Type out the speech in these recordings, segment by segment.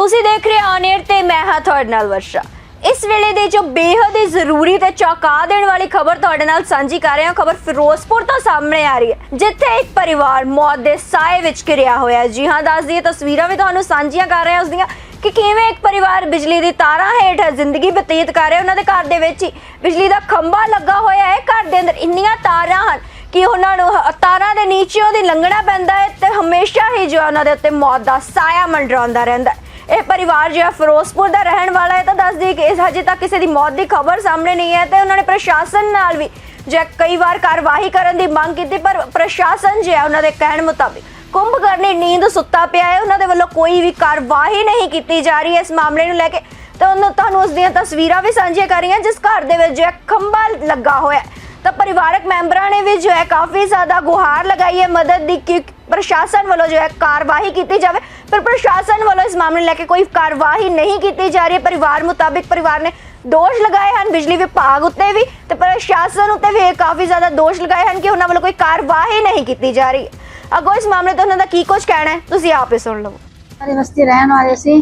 ਤੁਸੀਂ ਦੇਖ ਰਹੇ ਹੋ ਆਨੇਰ ਤੇ ਮੈਂ ਹਾਂ ਤੁਹਾਡੇ ਨਾਲ ਵਰਸ਼ਾ। ਇਸ ਵੇਲੇ ਦੇ ਜੋ ਬੇਹੱਦ ਹੀ ਜ਼ਰੂਰੀ ਤੇ ਚੌਕਾ ਦੇਣ ਵਾਲੀ ਖਬਰ ਤੁਹਾਡੇ ਨਾਲ ਸਾਂਝੀ ਕਰ ਰਹੇ ਹਾਂ ਖਬਰ ਫਿਰੋਜ਼ਪੁਰ ਤੋਂ ਸਾਹਮਣੇ ਆ ਰਹੀ ਹੈ, ਜਿੱਥੇ ਇੱਕ ਪਰਿਵਾਰ ਮੌਤ ਦੇ ਸਾਏ ਵਿੱਚ ਘਿਰਿਆ ਹੋਇਆ ਹੈ। ਜੀ ਹਾਂ, ਦੱਸ ਦਈਏ, ਤਸਵੀਰਾਂ ਵੀ ਤੁਹਾਨੂੰ ਸਾਂਝੀਆਂ ਕਰ ਰਹੇ ਹਾਂ ਉਸ ਦੀਆਂ ਕਿ ਕਿਵੇਂ ਇੱਕ ਪਰਿਵਾਰ ਬਿਜਲੀ ਦੀ ਤਾਰਾਂ ਹੇਠ ਜ਼ਿੰਦਗੀ ਬਤੀਤ ਕਰ ਰਿਹਾ ਉਹਨਾਂ ਦੇ ਘਰ ਦੇ ਵਿੱਚ ਹੀ ਬਿਜਲੀ ਦਾ ਖੰਭਾ ਲੱਗਾ ਹੋਇਆ ਹੈ। ਘਰ ਦੇ ਅੰਦਰ ਇੰਨੀਆਂ ਤਾਰਾਂ ਹਨ ਕਿ ਉਹਨਾਂ ਨੂੰ ਤਾਰਾਂ ਦੇ ਨੀਚੇ ਉਹਦੀ ਲੰਘਣਾ ਪੈਂਦਾ ਹੈ ਤੇ ਹਮੇਸ਼ਾ ਹੀ ਜੋ ਉਹਨਾਂ ਦੇ ਉੱਤੇ ਮੌਤ ਦਾ ਸਾਇਆ ਮੰਡਰਾਉਂਦਾ ਰਹਿੰਦਾ ਹੈ। ਇਹ ਪਰਿਵਾਰ ਜੋ ਫਿਰੋਜ਼ਪੁਰ ਦਾ ਰਹਿਣ ਵਾਲਾ ਹੈ, ਤਾਂ ਦੱਸ ਦਈਏ ਕਿ ਇਸ ਹਜੇ ਤੱਕ ਕਿਸੇ ਦੀ ਮੌਤ ਦੀ ਖਬਰ ਸਾਹਮਣੇ ਨਹੀਂ ਹੈ ਤੇ ਉਹਨਾਂ ਨੇ ਪ੍ਰਸ਼ਾਸਨ ਨਾਲ ਵੀ ਜੋ ਕਈ ਵਾਰ ਕਾਰਵਾਈ ਕਰਨ ਦੀ ਮੰਗ ਕੀਤੀ, ਪਰ ਪ੍ਰਸ਼ਾਸਨ ਜੇ ਹੈ ਉਹਨਾਂ ਦੇ ਕਹਿਣ ਮੁਤਾਬਿਕ ਕੁੰਭਕਰਨੀ ਨੀਂਦ ਸੁੱਤਾ ਪਿਆ ਹੈ। ਉਹਨਾਂ ਦੇ ਵੱਲੋਂ ਕੋਈ ਵੀ ਕਾਰਵਾਈ ਨਹੀਂ ਕੀਤੀ ਜਾ ਰਹੀ ਹੈ ਇਸ ਮਾਮਲੇ ਨੂੰ ਲੈ ਕੇ। ਤਾਂ ਉਹਨਾਂ ਤੁਹਾਨੂੰ ਉਸ ਦੀਆਂ ਤਸਵੀਰਾਂ ਵੀ ਸਾਂਝੀਆਂ ਕਰ ਰਹੀਆਂ ਜਿਸ ਘਰ ਦੇ ਵਿੱਚ ਜੋ ਖੰਭਾ ਲੱਗਾ ਹੋਇਆ ਹੈ। ਤਾਂ ਪਰਿਵਾਰਕ ਮੈਂਬਰਾਂ ਨੇ ਵੀ ਜੋ ਹੈ ਕਾਫੀ ਜ਼ਿਆਦਾ ਗੁਹਾਰ ਲਗਾਈ ਹੈ ਮਦਦ ਦੀ ਕਿ ਪ੍ਰਸ਼ਾਸਨ ਵੱਲੋਂ ਜੋ ਹੈ ਕਾਰਵਾਈ ਕੀਤੀ ਜਾਵੇ। ਪਰ ਪ੍ਰਸ਼ਾਸਨ ਵੱਲੋਂ ਇਸ ਮਾਮਲੇ ਲੈ ਕੇ ਕੋਈ ਕਾਰਵਾਈ ਨਹੀਂ ਕੀਤੀ ਜਾ ਰਹੀ। ਹੈ ਪਰਿਵਾਰ ਮੁਤਾਬਿਕ ਪਰਿਵਾਰ ਨੇ ਦੋਸ਼ ਲਗਾਏ ਹਨ, ਬਿਜਲੀ ਵਿਭਾਗ ਉੱਤੇ ਵੀ ਤੇ ਪ੍ਰਸ਼ਾਸਨ ਉੱਤੇ ਵੀ ਕਾਫੀ ਜ਼ਿਆਦਾ ਦੋਸ਼ ਲਗਾਏ ਹਨ ਕਿ ਉਹਨਾਂ ਵੱਲੋਂ ਕੋਈ ਕਾਰਵਾਈ ਨਹੀਂ ਕੀਤੀ ਜਾ ਰਹੀ। ਹੈ ਅੱਗੋਂ ਇਸ ਮਾਮਲੇ ਤੇ ਉਹਨਾਂ ਦਾ ਕੀ ਕੁਝ ਕਹਿਣਾ ਹੈ, ਤੁਸੀਂ ਆਪੇ ਸੁਣ ਲਵੋ ਸਾਡੀ ਬਸਤੀ ਰਹਿਣ ਵਾਲੇ ਸੀ।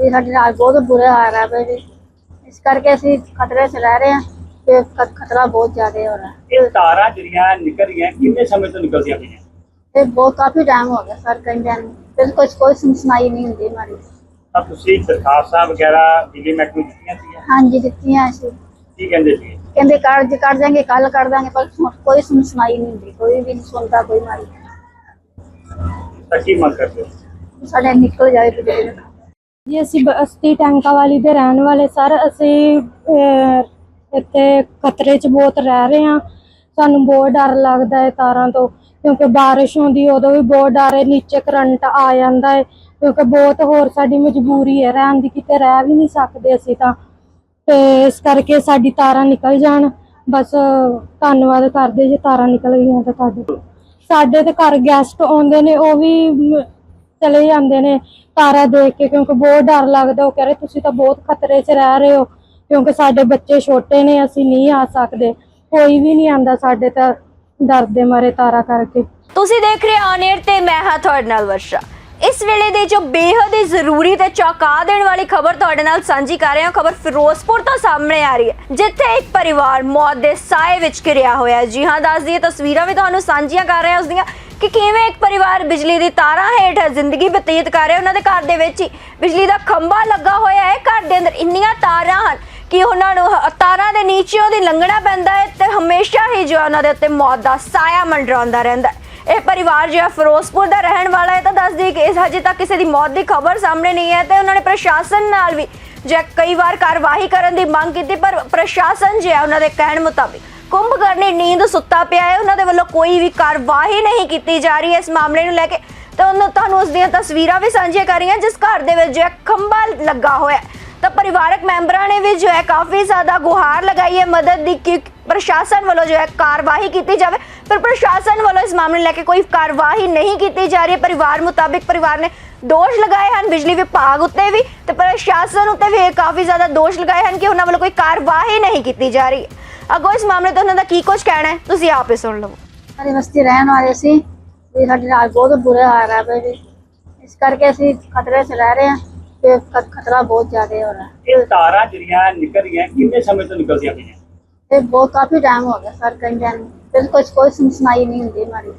ਵੀ ਸਾਡੇ ਨਾਲ ਬਹੁਤ ਬੁਰਾ ਹਾਲ ਹੈ ਬਈ। ਇਸ ਕਰਕੇ ਅਸੀਂ ਖਤਰੇ 'ਚ ਰਹਿ ਰਹੇ ਹਾਂ। ਤੇ ਖ- ਖਤਰਾ ਬਹੁਤ ਜ਼ਿਆਦਾ ਹੋ ਰਿਹਾ। ਇਹ ਤਾਰਾਂ ਜਿਹੜੀਆਂ ਨਿਕਲ ਰਹੀਆਂ ਕਿੰਨੇ ਸਮੇਂ ਤੋਂ ਨਿਕਲਦੀਆਂ ਪਈਆਂ? ਤੇ ਬਹੁਤ ਕਾਫੀ ਟਾਈਮ ਹੋ ਗਿਆ ਸਰ ਕਹਿੰਦਿਆਂ ਨੂੰ ਫਿਰ ਕੁਝ ਕੋਈ ਸੁਣ ਸੁਣਾਈ ਨਹੀਂ ਹੁੰਦੀ ਹਮਾਰੀ ਤਾਂ ਤੁਸੀਂ ਦਰਖਾਸਤਾਂ ਵਗੈਰਾ ਬਿਜਲੀ ਮਹਿਕਮੇ ਨੂੰ ਦਿੱਤੀਆਂ ਸੀ ਹਾਂਜੀ ਦਿੱਤੀਆਂ ਅਸੀਂ ਕੀ ਕਹਿੰਦੇ ਸੀ? ਕਹਿੰਦੇ ਕਰ ਕਰ ਦਾਂਗੇ ਕੱਲ ਕਰ ਦਾਂਗੇ ਪਰ ਕੋਈ ਸੁਣ ਸੁਣਾਈ ਨਹੀਂ ਹੁੰਦੀ। ਕੋਈ ਵੀ ਨਹੀਂ ਸੁਣਦਾ ਕੋਈ ਮਾਰੀ ਤਾਂ ਕੀ ਮੰਗ ਕਰਦੇ ਹੋ? ਸਾਡੇ ਨਿਕਲ ਜਾਵੇ ਬਿਜਲੀ ਦਾ ਜੀ ਅਸੀਂ ਬਸਤੀ ਟੈਂਕਾ ਵਾਲੀ ਦੇ ਰਹਿਣ ਵਾਲੇ ਸਰ ਅਸੀਂ ਅਹ, ਇੱਥੇ ਖਤਰੇ 'ਚ ਬਹੁਤ ਰਹਿ ਰਹੇ ਹਾਂ। ਸਾਨੂੰ ਬਹੁਤ ਡਰ ਲੱਗਦਾ ਹੈ ਤਾਰਾਂ ਤੋਂ, ਕਿਉਂਕਿ ਬਾਰਿਸ਼ ਹੁੰਦੀ ਉਦੋਂ ਵੀ ਬਹੁਤ ਡਰ ਹੈ, ਨੀਚੇ ਕਰੰਟ ਆ ਜਾਂਦਾ ਹੈ, ਕਿਉਂਕਿ ਬਹੁਤ ਹੋਰ ਸਾਡੀ ਮਜਬੂਰੀ ਹੈ, ਰਹਿਣ ਦੀ ਕਿਤੇ ਰਹਿ ਵੀ ਨਹੀਂ ਸਕਦੇ ਅਸੀਂ ਤਾਂ। ਤੇ ਇਸ ਕਰਕੇ ਸਾਡੀ ਤਾਰਾਂ ਨਿਕਲ ਜਾਣ। ਬਸ ਧੰਨਵਾਦ ਕਰਦੇ ਜੇ ਤਾਰਾਂ ਨਿਕਲ ਗਈਆਂ ਤਾਂ ਤੁਹਾਡੇ ਸਾਡੇ ਤੇ ਘਰ ਗੈਸਟ ਆਉਂਦੇ ਨੇ, ਉਹ ਵੀ ਚਲੇ ਜਾਂਦੇ ਨੇ ਤਾਰਾ ਦੇਖ ਕੇ, ਕਿਉਂਕਿ ਬਹੁਤ ਡਰ ਲੱਗਦਾ, ਉਹ ਕਹ ਰਹੇ, ਤੁਸੀਂ ਤਾਂ ਬਹੁਤ ਖਤਰੇ 'ਚ ਰਹਿ ਰਹੇ ਹੋ। ਕਿਉਂਕਿ ਸਾਡੇ ਬੱਚੇ ਛੋਟੇ ਨੇ, ਅਸੀਂ ਨਹੀਂ ਆ ਸਕਦੇ। ਕੋਈ ਵੀ ਨਹੀਂ ਆਂਦਾ ਸਾਡੇ ਤਾਂ ਡਰ ਮਾਰੇ ਤਾਰਾ ਕਰਕੇ। ਤੁਸੀਂ ਦੇਖ ਰਹੇ ਹੋ ਅਨੇਰ ਤੇ ਮੈਂ ਹਾਂ ਤੁਹਾਡੇ ਨਾਲ ਵਰਸ਼ਾ। ਇਸ ਵੇਲੇ ਦੇ ਜੋ ਬੇਹੱਦ ਹੀ ਜ਼ਰੂਰੀ ਤੇ ਚੌਂਕਾ ਦੇਣ ਵਾਲੀ ਖਬਰ ਤੁਹਾਡੇ ਨਾਲ ਸਾਂਝੀ ਕਰ ਰਹੇ ਹਾਂ। ਖਬਰ ਫਿਰੋਜ਼ਪੁਰ ਤੋਂ ਸਾਹਮਣੇ ਆ ਰਹੀ ਹੈ, ਜਿੱਥੇ ਇੱਕ ਪਰਿਵਾਰ ਮੌਤ ਦੇ ਸਾਏ ਵਿੱਚ ਘਿਰਿਆ ਹੋਇਆ ਹੈ। ਜੀ ਹਾਂ, ਦੱਸ ਦਈਏ, ਤਸਵੀਰਾਂ ਵੀ ਤੁਹਾਨੂੰ ਸਾਂਝੀਆਂ ਕਰ ਰਹੇ ਹਾਂ ਉਸ ਦੀਆਂ ਕਿ ਕਿਵੇਂ ਇੱਕ ਪਰਿਵਾਰ ਬਿਜਲੀ ਦੀ ਤਾਰਾਂ ਹੇਠ ਜ਼ਿੰਦਗੀ ਬਤੀਤ ਕਰ ਰਿਹਾ ਉਹਨਾਂ ਦੇ ਘਰ ਦੇ ਵਿੱਚ ਹੀ ਬਿਜਲੀ ਦਾ ਖੰਭਾ ਲੱਗਾ ਹੋਇਆ ਹੈ। ਘਰ ਦੇ ਅੰਦਰ ਇੰਨੀਆਂ ਤਾਰਾਂ ਹਨ ਕਿ ਉਹਨਾਂ ਨੂੰ ਹ- ਤਾਰਾਂ ਦੇ ਨੀਚਿਓਂ ਦੀ ਲੰਘਣਾ ਪੈਂਦਾ ਹੈ ਤੇ ਹਮੇਸ਼ਾ ਹੀ ਜੋ ਹੈ ਉਹਨਾਂ ਦੇ ਉੱਤੇ ਮੌਤ ਦਾ ਸਾਇਆ ਮੰਡਰਾਉਂਦਾ ਰਹਿੰਦਾ ਹੈ। ਇਹ ਪਰਿਵਾਰ ਜੋ ਹੈ ਫਿਰੋਜ਼ਪੁਰ ਦਾ ਰਹਿਣ ਵਾਲਾ ਹੈ ਤਾਂ ਦੱਸਦੀ ਕਿ ਇਸ ਹਜੇ ਤੱਕ ਕਿਸੇ ਦੀ ਮੌਤ ਦੀ ਖਬਰ ਸਾਹਮਣੇ ਨਹੀਂ ਹੈ ਤੇ ਉਹਨਾਂ ਨੇ ਪ੍ਰਸ਼ਾਸਨ ਨਾਲ ਵੀ ਜੋ ਕਈ ਵਾਰ ਕਾਰਵਾਈ ਕਰਨ ਦੀ ਮੰਗ ਕੀਤੀ, ਪਰ ਪ੍ਰਸ਼ਾਸਨ ਜੋ ਹੈ ਉਹਨਾਂ ਦੇ ਕਹਿਣ ਮੁਤਾਬਿਕ ਕੁੰਭਕਰਨੀ ਨੀਂਦ ਸੁੱਤਾ ਪਿਆ ਹੈ। ਉਹਨਾਂ ਦੇ ਵੱਲੋਂ ਕੋਈ ਵੀ ਕਾਰਵਾਈ ਨਹੀਂ ਕੀਤੀ ਜਾ ਰਹੀ ਹੈ ਇਸ ਮਾਮਲੇ ਨੂੰ ਲੈ ਕੇ। ਤੇ ਉਹਨੂੰ ਤੁਹਾਨੂੰ ਉਸ ਦੀਆਂ ਤਸਵੀਰਾਂ ਵੀ ਸਾਂਝੀਆਂ ਕਰ ਰਹੀਆਂ ਜਿਸ ਘਰ ਦੇ ਵਿੱਚ ਜੋ ਹੈ ਖੰਭਾ ਲੱਗਾ ਹੋਇਆ ਹੈ। ਤਾਂ ਪਰਿਵਾਰਕ ਮੈਂਬਰਾਂ ਨੇ ਵੀ ਜੋ ਹੈ ਕਾਫੀ ਜ਼ਿਆਦਾ ਗੁਹਾਰ ਲਗਾਈ ਹੈ ਮਦਦ ਦੀ ਕਿ ਪ੍ਰਸ਼ਾਸਨ ਵੱਲੋਂ ਜੋ ਹੈ ਕਾਰਵਾਈ ਕੀਤੀ ਜਾਵੇ। ਪਰ ਪ੍ਰਸ਼ਾਸਨ ਵੱਲੋਂ ਇਸ ਮਾਮਲੇ ਲੈ ਕੇ ਕੋਈ ਕਾਰਵਾਈ ਨਹੀਂ ਕੀਤੀ ਜਾ ਰਹੀ। ਪਰਿਵਾਰ ਮੁਤਾਬਿਕ ਪਰਿਵਾਰ ਨੇ ਦੋਸ਼ ਲਗਾਏ ਹਨ, ਬਿਜਲੀ ਵਿਭਾਗ ਉੱਤੇ ਵੀ ਤੇ ਪ੍ਰਸ਼ਾਸਨ ਉੱਤੇ ਵੀ ਕਾਫੀ ਜ਼ਿਆਦਾ ਦੋਸ਼ ਲਗਾਏ ਹਨ ਕਿ ਉਹਨਾਂ ਵੱਲੋਂ ਕੋਈ ਕਾਰਵਾਈ ਨਹੀਂ ਕੀਤੀ ਜਾ ਰਹੀ। ਹੈ ਅੱਗੋਂ ਇਸ ਮਾਮਲੇ ਤੋਂ ਉਹਨਾਂ ਦਾ ਕੀ ਕੁਝ ਕਹਿਣਾ ਹੈ, ਤੁਸੀਂ ਆਪੇ ਸੁਣ ਲਵੋ ਸਾਡੀ ਬਸਤੀ ਰਹਿਣ ਵਾਲੇ ਸੀ। ਵੀ ਸਾਡੇ ਨਾਲ ਬਹੁਤ ਬੁਰਾ ਹਾਲ ਹੈ ਬਈ ਇਸ ਕਰਕੇ ਅਸੀਂ ਖਤਰੇ 'ਚ ਰਹਿ ਰਹੇ ਹਾਂ। ਤੇ ਖ- ਖਤਰਾ ਬਹੁਤ ਜ਼ਿਆਦਾ ਹੋ ਰਿਹਾ ਇਹ ਤਾਰਾਂ ਜਿਹੜੀਆਂ ਨਿਕਲ ਰਹੀਆਂ ਕਿੰਨੇ ਸਮੇਂ ਤੋਂ ਨਿਕਲਦੀਆਂ ਪਈਆਂ ਤੇ ਬਹੁਤ ਕਾਫੀ ਟਾਈਮ ਹੋ ਗਿਆ ਸਰ ਕਹਿੰਦਿਆਂ ਨੂੰ ਫਿਰ ਕੁਝ ਕੋਈ ਸੁਣ ਸੁਣਾਈ ਨਹੀਂ ਹੁੰਦੀ ਹਮਾਰੀ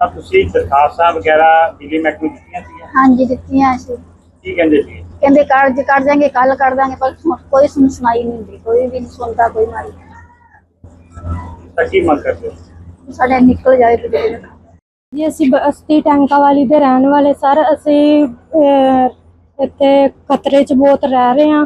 ਤਾਂ ਤੁਸੀਂ ਦਰਖਾਸਤਾਂ ਵਗੈਰਾ ਬਿਜਲੀ ਮਹਿਕਮੇ ਨੂੰ ਦਿੱਤੀਆਂ ਸੀ ਹਾਂਜੀ ਦਿੱਤੀਆਂ ਅਸੀਂ ਕੀ ਕਹਿੰਦੇ ਸੀ ਕਹਿੰਦੇ ਕਰ ਕਰ ਦਾਂਗੇ ਕੱਲ ਕਰ ਦਾਂਗੇ ਪਰ ਸੁਣ- ਕੋਈ ਸੁਣ ਸੁਣਾਈ ਨਹੀਂ ਹੁੰਦੀ ਕੋਈ ਵੀ ਨਹੀਂ ਸੁਣਦਾ ਕੋਈ ਮਾਰੀ ਤਾਂ ਕੀ ਮੰਗ ਕਰਦੇ ਹੋ ਸਾਡੇ ਨਿਕਲ ਜਾਵੇ ਬਿਜਲੀ ਦਾ ਜੀ ਅਸੀਂ ਬਸਤੀ ਟੈਂਕਾ ਵਾਲੀ ਦੇ ਰਹਿਣ ਵਾਲੇ ਸਰ ਅਸੀਂ ਅਹ, ਇੱਥੇ ਖਤਰੇ 'ਚ ਬਹੁਤ ਰਹਿ ਰਹੇ ਹਾਂ।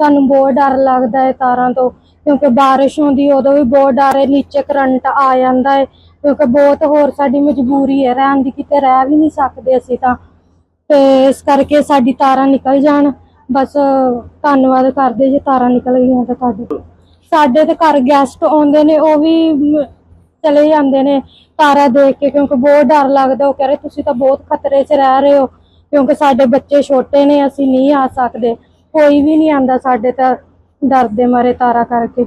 ਸਾਨੂੰ ਬਹੁਤ ਡਰ ਲੱਗਦਾ ਹੈ ਤਾਰਾਂ ਤੋਂ, ਕਿਉਂਕਿ ਬਾਰਿਸ਼ ਹੁੰਦੀ ਉਦੋਂ ਵੀ ਬਹੁਤ ਡਰ ਹੈ, ਨੀਚੇ ਕਰੰਟ ਆ ਜਾਂਦਾ ਹੈ, ਕਿਉਂਕਿ ਬਹੁਤ ਹੋਰ ਸਾਡੀ ਮਜਬੂਰੀ ਹੈ, ਰਹਿਣ ਦੀ ਕਿਤੇ ਰਹਿ ਵੀ ਨਹੀਂ ਸਕਦੇ ਅਸੀਂ ਤਾਂ। ਤੇ ਇਸ ਕਰਕੇ ਸਾਡੀ ਤਾਰਾਂ ਨਿਕਲ ਜਾਣ। ਬਸ ਧੰਨਵਾਦ ਕਰਦੇ ਜੇ ਤਾਰਾਂ ਨਿਕਲ ਗਈਆਂ ਤਾਂ ਤੁਹਾਡੇ ਸਾਡੇ ਤੇ ਘਰ ਗੈਸਟ ਆਉਂਦੇ ਨੇ, ਉਹ ਵੀ ਚਲੇ ਜਾਂਦੇ ਨੇ ਤਾਰਾ ਦੇਖ ਕੇ, ਕਿਉਂਕਿ ਬਹੁਤ ਡਰ ਲੱਗਦਾ, ਉਹ ਕਹ ਰਹੇ, ਤੁਸੀਂ ਤਾਂ ਬਹੁਤ ਖਤਰੇ 'ਚ ਰਹਿ ਰਹੇ ਹੋ। ਕਿਉਂਕਿ ਸਾਡੇ ਬੱਚੇ ਛੋਟੇ ਨੇ, ਅਸੀਂ ਨਹੀਂ ਆ ਸਕਦੇ। ਕੋਈ ਵੀ ਨਹੀਂ ਆਂਦਾ ਸਾਡੇ ਤਾਂ ਡਰ ਦੇ ਮਾਰੇ ਤਾਰਾ ਕਰਕੇ।